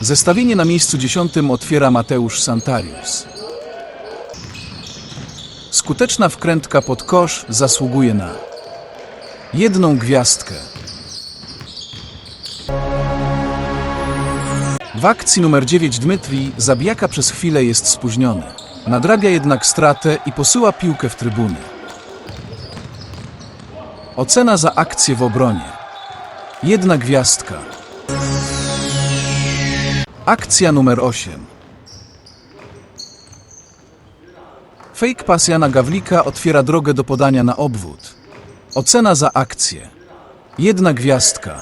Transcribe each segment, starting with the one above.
Zestawienie na miejscu dziesiątym otwiera Mateusz Santarius. Skuteczna wkrętka pod kosz zasługuje na jedną gwiazdkę. W akcji numer 9 Dmytrij Zabijaka przez chwilę jest spóźniony. Nadrabia jednak stratę i posyła piłkę w trybuny. Ocena za akcję w obronie. Jedna gwiazdka. Akcja numer 8. Fake pas Jana Gawlika otwiera drogę do podania na obwód. Ocena za akcję. Jedna gwiazdka.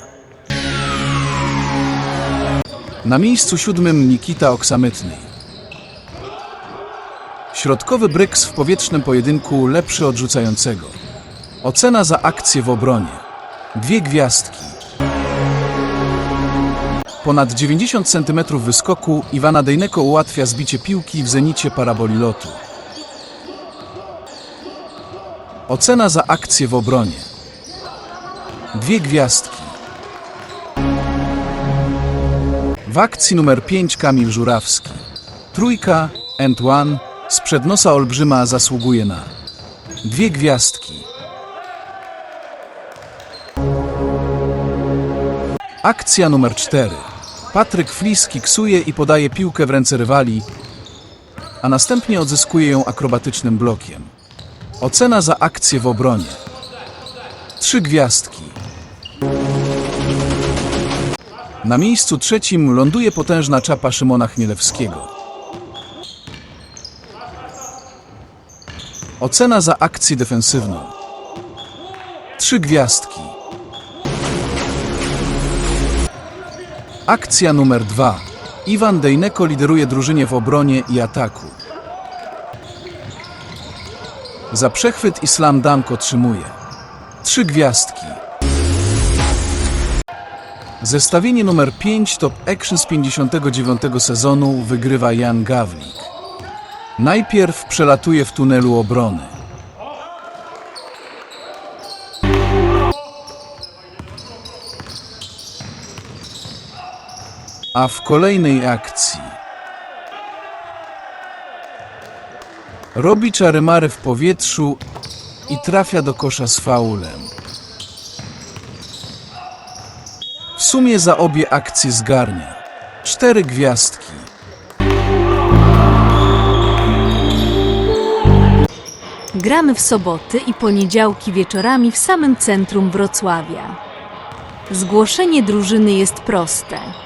Na miejscu siódmym Nikita Oksamytny. Środkowy Bryks w powietrznym pojedynku lepszy od rzucającego. Ocena za akcję w obronie. Dwie gwiazdki. Ponad 90 cm wyskoku Iwana Dejneko ułatwia zbicie piłki w zenicie paraboli lotu. Ocena za akcję w obronie. Dwie gwiazdki. W akcji numer 5 Kamil Żurawski. Trójka, and one, z przednosa olbrzyma zasługuje na dwie gwiazdki. Akcja numer 4. Patryk Flis kiksuje i podaje piłkę w ręce rywali, a następnie odzyskuje ją akrobatycznym blokiem. Ocena za akcję w obronie. Trzy gwiazdki. Na miejscu trzecim ląduje potężna czapa Szymona Chmielewskiego. Ocena za akcję defensywną. Trzy gwiazdki. Akcja numer dwa. Iwan Dejneko lideruje drużynie w obronie i ataku. Za przechwyt Islam Dunk otrzymuje trzy gwiazdki. Zestawienie numer 5 Top Action z 59 sezonu wygrywa Jan Gawlik. Najpierw przelatuje w tunelu obrony. A w kolejnej akcji robi czary-mary w powietrzu i trafia do kosza z faulem. W sumie za obie akcje zgarnia cztery gwiazdki. Gramy w soboty i poniedziałki wieczorami w samym centrum Wrocławia. Zgłoszenie drużyny jest proste.